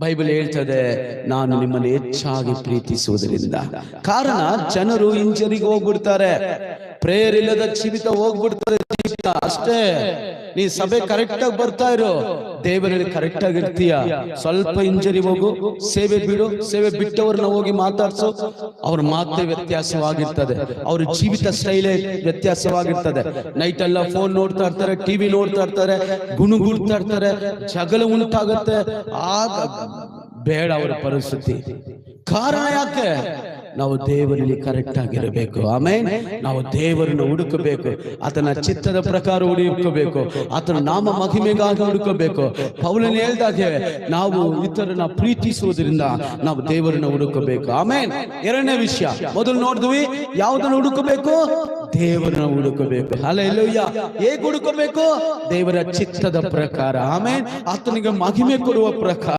Bible ಹೇಳ್ತದೆ ನಾನು ನಿಮ್ಮನ್ನು ಹೆಚ್ಚಾಗಿ ಪ್ರೀತಿಸುವುದರಿಂದ. ಕಾರಣ ಜನರು ಇಂಜರಿಗೆ ಹೋಗ್ಬಿಡ್ತಾರೆ. ಪ್ರೇಯರ್ ಇಲ್ಲದ ಜೀವಿತ ಹೋಗ್ಬಿಡ್ತಾರೆ ಜೀವಿತ. ಅಷ್ಟೇ. ನೀ ಸಭೆ ಕರೆಕ್ಟ್ ಆಗಿ ಬರ್ತಾ ಇರು. ದೇವರಲ್ಲಿ ಕರೆಕ್ಟ್ ಆಗಿರ್ತೀಯ ಸ್ವಲ್ಪ ಇಂಜರಿ ಹೋಗು, ಸೇವೆ ಬಿಡು, ಸೇವೆ ಬಿಟ್ಟವ್ರನ್ನ ಹೋಗಿ ಮಾತಾಡ್ಸು. ಅವ್ರ ಮಾತೇ ವ್ಯತ್ಯಾಸವಾಗಿರ್ತದೆ. ಅವ್ರ ಜೀವಿತ ಶೈಲಿ ವ್ಯತ್ಯಾಸವಾಗಿರ್ತದೆ. ನೈಟ್ ಎಲ್ಲ ಫೋನ್ ನೋಡ್ತಾ ಇರ್ತಾರೆ ಟಿವಿ ನೋಡ್ತಾ ಇರ್ತಾರೆ ಗುಣಗುಡ್ತಾ ಇರ್ತಾರೆ, ಜಗಳ ಉಂಟಾಗತ್ತೆ. ಆಗ ಬೇಡ ಅವರ ಪರಿಸ್ಥಿತಿ. ಕಾರಣ ಯಾಕೆ? ನಾವು ದೇವರಲ್ಲಿ ಕರೆಕ್ಟ್ ಆಗಿರಬೇಕು. ಆಮೇಲೆ ನಾವು ದೇವರನ್ನು ಹುಡುಕಬೇಕು. ಆತನ ಚಿತ್ತದ ಪ್ರಕಾರ ಹುಡುಕಬೇಕು. ಆತನ ನಾಮ ಮಹಿಮೆಗಾಗಿ ಹುಡುಕಬೇಕು. ಪೌಲನ್ ಹೇಳ್ದಾಗೆ ನಾವು ಇತರನ ಪ್ರೀತಿಸುವುದರಿಂದ ನಾವು ದೇವರನ್ನು ಹುಡುಕಬೇಕು. ಆಮೇಲೆ ಎರಡನೇ ವಿಷಯ. ಮೊದಲು ನೋಡಿದ್ವಿ ಯಾವುದನ್ನು ಹುಡುಕಬೇಕು? ದೇವರನ್ನ ಹುಡುಕಬೇಕು. ಅಲ್ಲ ಹೇಗೆ ಹುಡುಕಬೇಕು? ದೇವರ ಚಿತ್ತದ ಪ್ರಕಾರ. ಆಮೇಲೆ ಆತನಿಗೆ ಮಹಿಮೆ ಕೊಡುವ ಪ್ರಕಾರ.